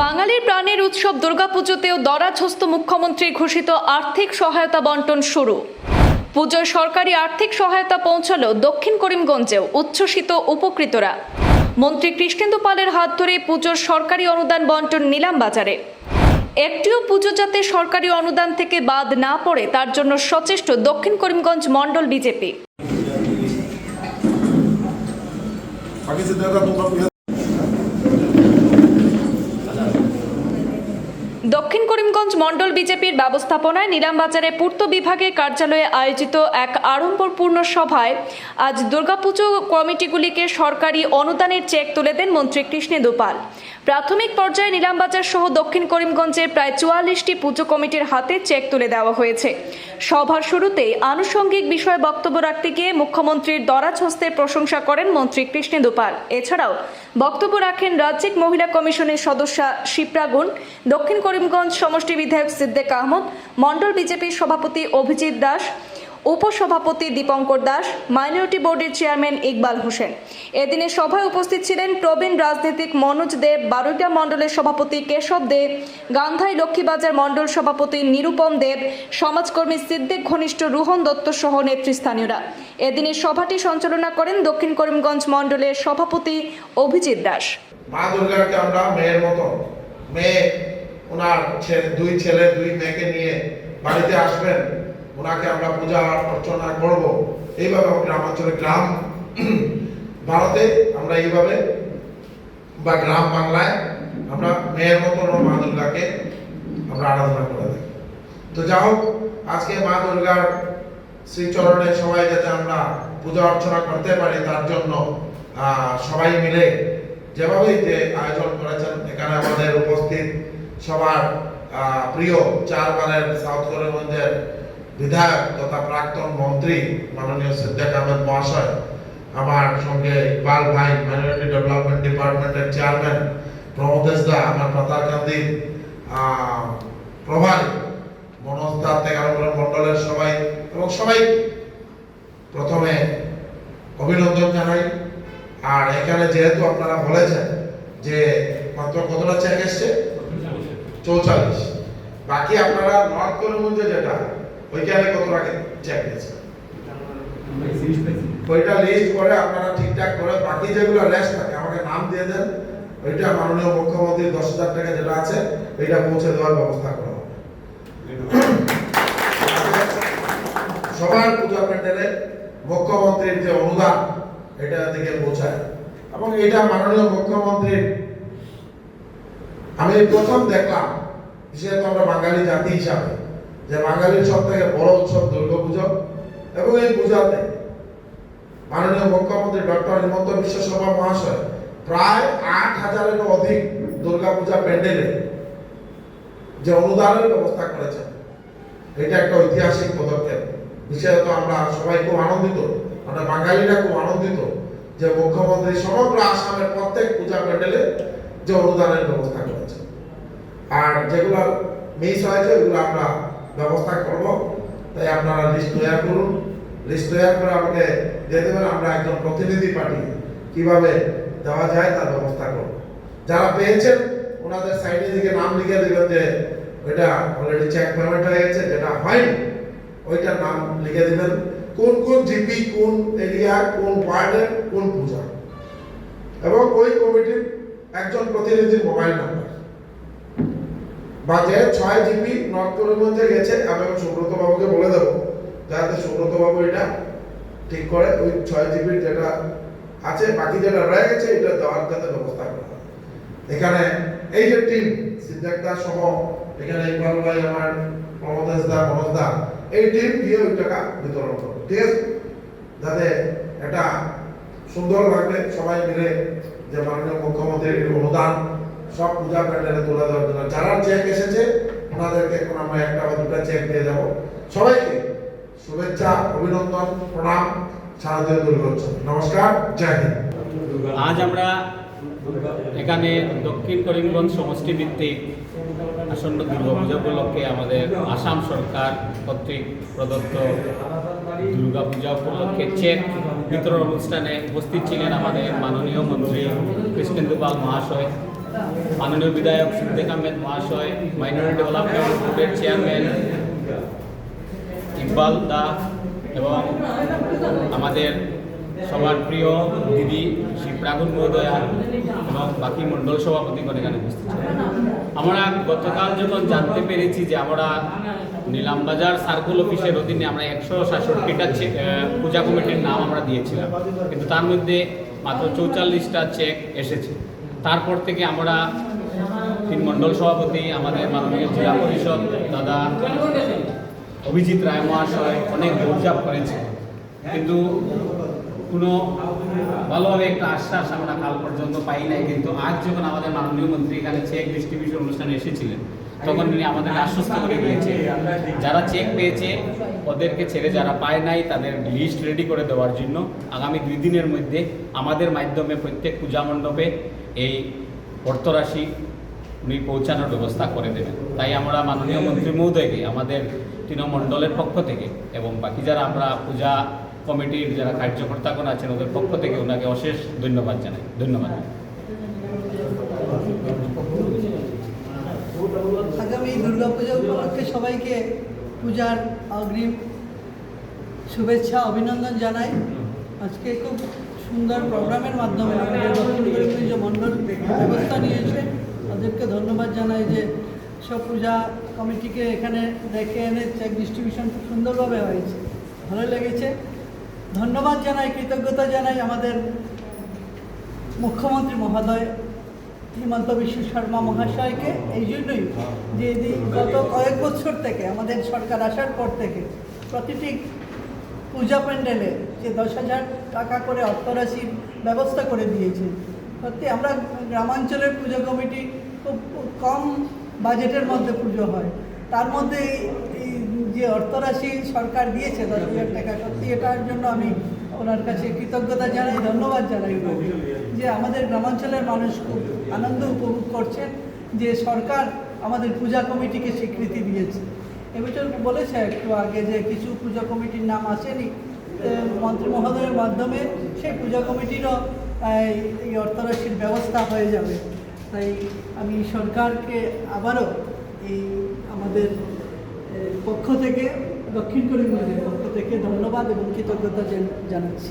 বাঙালির প্রাণের উৎসব দুর্গাপুজোতেও দরাঝস্ত মুখ্যমন্ত্রী ঘোষিত আর্থিক সহায়তা বন্টন শুরু। পুজোয় সরকারি আর্থিক সহায়তা পৌঁছালো দক্ষিণ করিমগঞ্জেও উচ্ছ্বসিত উপকৃতরা। মন্ত্রী কৃষ্ণেন্দু পালের হাত ধরে পুজোর সরকারি অনুদান বন্টন নিলাম বাজারে। একটিও পুজো যাতে সরকারি অনুদান থেকে বাদ না পড়ে, তার জন্য সচেষ্ট দক্ষিণ করিমগঞ্জ মণ্ডল বিজেপি। দক্ষিণ করিমগঞ্জ মণ্ডল বিজেপির ব্যবস্থাপনায় নিলামবাজারে পূর্ত বিভাগের কার্যালয়ে আয়োজিত এক আড়ম্বরপূর্ণ সভায় আজ দুর্গাপুজো কমিটিগুলিকে সরকারি অনুদানের চেক তুলে দেন মন্ত্রী কৃষ্ণেন্দু পাল প্রাথমিক পর্যায়ে নিলামবাজার সহ দক্ষিণ করিমগঞ্জের প্রায় চুয়াল্লিশটি পুজো কমিটির হাতে চেক তুলে দেওয়া হয়েছে। সভার শুরুতেই আনুষঙ্গিক বিষয়ে বক্তব্য রাখতে গিয়ে মুখ্যমন্ত্রীর দরাজ হস্তের প্রশংসা করেন মন্ত্রী কৃষ্ণেন্দু পাল এছাড়াও বক্তব্য রাখেন রাজ্যিক মহিলা কমিশনের সদস্যা শিপ্রাগুন দক্ষিণ করিমগঞ্জ সমষ্টি বিধায়ক সিদ্দেক আহমদ মণ্ডল বিজেপির সভাপতি অভিজিৎ দাস উপসভাপতি দীপঙ্কর দাস, মাইনরিটি বোর্ডের চেয়ারম্যান ইকবাল হোসেন। এদিনে সভায় উপস্থিত ছিলেন প্রবীণ রাজনীতিক মনোজ দেব বারুইটা মণ্ডলের সভাপতি কেশব দেব গান্ধাই লক্ষ্মীবাজার মণ্ডল সভাপতি নিরুপম দেব সমাজকর্মী সিদ্দিক ঘনিষ্ঠ রুহন দত্ত সহ নেতৃস্থানীয়রা। এদিনে সভাটি সঞ্চালনা করেন দক্ষিণ করিমগঞ্জ মণ্ডলের সভাপতি অভিজিৎ দাস। মা দুর্গাকে আমরা মেয়ের মতো, মেয়ে, ওনার ছেলে, দুই ছেলে, দুই মেয়েকে নিয়ে বাড়িতে আসবেন। ওনাকে আমরা পূজা অর্চনা করব। এইভাবে গ্রামাঞ্চলে গ্রাম, ভারতে আমরা এইভাবে বা গ্রাম বাংলায় আমরা মেয়ের মতো মা দুর্গাকে আমরা আরাধনা করে থাকি। তো যা হোক, আজকে মা দুর্গার শ্রীচরণে সবাই যাতে আমরা পূজা অর্চনা করতে পারি, তার জন্য সবাই মিলে যেভাবেই যে আয়োজন করেছেন, এখানে আমাদের উপস্থিত সবার প্রিয় চারবারের সাউথ করিমগঞ্জের বিধায়ক তথা প্রাক্তন মন্ত্রী মাননীয় সিদ্দিক আহমেদ মহাশয় আমার সঙ্গে ইকবাল ভাই মাইনরিটি ডেভেলপমেন্ট ডিপার্টমেন্টের চেয়ারম্যান প্রমোদেশ দা আমার পাতারকান্দি প্রভারী মনোজ দা আরম্ভ মন্ডলের সবাই এবং সবাই প্রথমে অভিনন্দন জানাই। আর এখানে যেহেতু আপনারা বলেছেন যে মাত্র কতটা চেক এসছে? চৌচল্লিশ। বাকি আপনারা নর্থ করিমগঞ্জে যেটা ওইখানে কত টাকা চেক গেছে ওইটা লিস্ট করে আপনারা ঠিকঠাক করে বাকি যেগুলো রেস্ট থাকে আমাকে নাম দিয়ে দেন। ওইটা মাননীয় মুখ্যমন্ত্রী দশ হাজার টাকা যেটা আছে এটা পৌঁছে দেওয়ার ব্যবস্থা করা হবে। সবার পূজা প্যান্ডেলে মুখ্যমন্ত্রীর যে অনুদান এটা দিকে পৌঁছায়। এবং এটা মাননীয় মুখ্যমন্ত্রীর আমি প্রথম দেখলাম বিশেষত আমরা বাঙালি জাতি হিসাবে যে বাঙালির সব থেকে বড় উৎসব দুর্গাপুজো এবং এই পূজাতে মাননীয় মুখ্যমন্ত্রী ডক্টর হিমন্ত বিশ্ব শর্মা মহাশয় প্রায় আট হাজারেরও অধিক দুর্গাপূজা প্যান্ডেলে যে অনুদানের ব্যবস্থা করেছেন, এটা একটা ঐতিহাসিক পদক্ষেপ। বিশেষত আমরা সবাই খুব আনন্দিত, আমরা বাঙালিরা খুব আনন্দিত যে মুখ্যমন্ত্রী সমগ্র আসামের প্রত্যেক পূজা প্যান্ডেলে যে অনুদানের ব্যবস্থা করেছে আর যেগুলো মিস হয়েছে, ওগুলো আমরা ব্যবস্থা করব। তাই আপনারা লিস্ট তৈরি করুন। লিস্ট তৈরি করে আমাকে দিয়ে দেবেন, আমরা একজন প্রতিনিধি পাঠিয়ে কীভাবে দেওয়া যায় তার ব্যবস্থা করব। যারা পেয়েছেন, ওনাদের সাইডে দিকে নাম লিখে দেবেন যে, ওইটা অলরেডি চেক পেমেন্ট হয়ে গেছে, যেটা হয়নি, ওইটার নাম লিখে দিবেন। কোন কোন জিপি কোন এরিয়া কোন ওয়ার্ডের কোন পূজা? এবং ওই কমিটির একজন প্রতিনিধির মোবাইল নাম্বার বা যে ছয় জিপি নর্থ করিমগঞ্জে গেছে, আমি সুব্রত বাবুকে বলে দেবো, যাতে সুব্রত বাবু এটা ঠিক করে, ওই ছয় জিবির যেটা আছে, বাকি যেটা রয়ে গেছে, এটা দেওয়ার যাতে ব্যবস্থা করা এখানে এই যে টিম, সিদ্ধার্থ দা সহ, এখানে ইকবাল ভাই, আমার প্রমোদেশ দা, মনোজ দা, এই টিম দিয়ে ওই টাকা বিতরণ করবে, ঠিক আছে? যাতে এটা সুন্দর লাগবে, সবাই মিলে যে মাননীয় মুখ্যমন্ত্রীর অনুদান সব পূজা প্যান্ডেলে তুলে দেওয়ার জন্য যারা চেক এসেছে, ওনাদেরকে এখন আমরা একটা বা দুটা চেক দিয়ে দেবো সবাইকে শুভেচ্ছা, অভিনন্দন, প্রণাম, শারদীয় দুর্গোৎসব নমস্কার, জয় হিন্দ। আজ আমরা এখানে দক্ষিণ করিমগঞ্জ সমষ্টি ভিত্তিক আসন্ন দুর্গাপূজা উপলক্ষে আমাদের আসাম সরকার কর্তৃক প্রদত্ত দুর্গাপূজা উপলক্ষে চেক বিতরণ অনুষ্ঠানে উপস্থিত ছিলেন আমাদের মাননীয় মন্ত্রী কৃষ্ণেন্দু পাল মহাশয়। মাননীয় বিধায়ক সিদ্দিক আহমেদ মহাশয় মাইনরিটি ডেভেলপমেন্ট বোর্ডের চেয়ারম্যান ইকবাল দা এবং আমাদের সবার প্রিয় দিদি শ্রী প্রাগুন মহোদয়া এবং বাকি মণ্ডল সভাপতিগণ এখানে উপস্থিত। আমরা গতকাল যখন জানতে পেরেছি যে আমরা নিলামবাজার সার্কুল অফিসের অধীনে আমরা একশো সাতষট্টিটা পূজা কমিটির নাম আমরা দিয়েছিলাম কিন্তু তার মধ্যে মাত্র চৌচল্লিশটা চেক এসেছে তারপর থেকে আমরা তিন মণ্ডল সভাপতি, আমাদের মাননীয় জেলা পরিষদ, দাদা অভিজিৎ রায় মহাশয় অনেক দৌড়ঝাঁপ করেছে। কিন্তু কোনো ভালোভাবে একটা আশ্বাস আমরা কাল পর্যন্ত পাই নাই, কিন্তু আজ যখন আমাদের মাননীয় মন্ত্রী এখানে চেক ডিস্ট্রিবিউশন অনুষ্ঠানে এসেছিলেন, তখন তিনি আমাদের আশ্বস্ত করে দিয়েছে যারা চেক পেয়েছে, ওদেরকে ছেড়ে যারা পায় নাই, তাদের লিস্ট রেডি করে দেওয়ার জন্য আগামী দুই দিনের মধ্যে আমাদের মাধ্যমে প্রত্যেক পূজা মণ্ডপে এই অর্থরাশি উনি পৌঁছানোর ব্যবস্থা করে দেবেন। তাই আমরা মাননীয় মন্ত্রী মহোদয়কে, আমাদের তৃণমণ্ডলের পক্ষ থেকে এবং বাকি যারা আমরা পূজা কমিটির যারা কার্যকর্তাগণ আছেন, ওদের পক্ষ থেকে ওনাকে অশেষ ধন্যবাদ জানাই। ধন্যবাদ। আগামী দুর্গাপূজা উপলক্ষে সবাইকে পূজার অগ্রিম শুভেচ্ছা, অভিনন্দন জানাই। আজকে খুব সুন্দর প্রোগ্রামের মাধ্যমে আমাদের দক্ষিণ ব্যবস্থা নিয়েছে, তাদেরকে ধন্যবাদ জানাই যে সব পূজা কমিটিকে এখানে দেখে এনে চেক ডিস্ট্রিবিউশন খুব সুন্দরভাবে হয়েছে ভালো লেগেছে। ধন্যবাদ জানাই, কৃতজ্ঞতা জানাই আমাদের মুখ্যমন্ত্রী মহোদয়, হিমন্ত বিশ্ব শর্মা মহাশয়কে। এই জন্যই যে গত কয়েক বছর থেকে আমাদের সরকার আসার পর থেকে প্রতিটি পূজা প্যান্ডেলে যে দশ হাজার টাকা করে অর্থরাশির ব্যবস্থা করে দিয়েছে। সত্যি আমরা গ্রামাঞ্চলের পুজো কমিটি খুব কম বাজেটের মধ্যে পুজো হয়। তার মধ্যে এই- যে অর্থরাশি সরকার দিয়েছে দশ হাজার টাকা, সত্যি এটার জন্য আমি ওনার কাছে কৃতজ্ঞতা জানাই, ধন্যবাদ জানাই। যে আমাদের গ্রামাঞ্চলের মানুষ খুব আনন্দ উপভোগ করছেন, যে সরকার আমাদের পূজা কমিটিকে স্বীকৃতি দিয়েছে। এবছর বলেছে একটু আগে যে কিছু পূজা কমিটির নাম আসেনি? মন্ত্রী মহোদয়ের মাধ্যমে সেই পূজা কমিটিরও এই অর্থরাশির ব্যবস্থা হয়ে যাবে। তাই আমি সরকারকে আবারও এই আমাদের পক্ষ থেকে, দক্ষিণ করিমগঞ্জের পক্ষ থেকে ধন্যবাদ এবং কৃতজ্ঞতা জানাচ্ছি।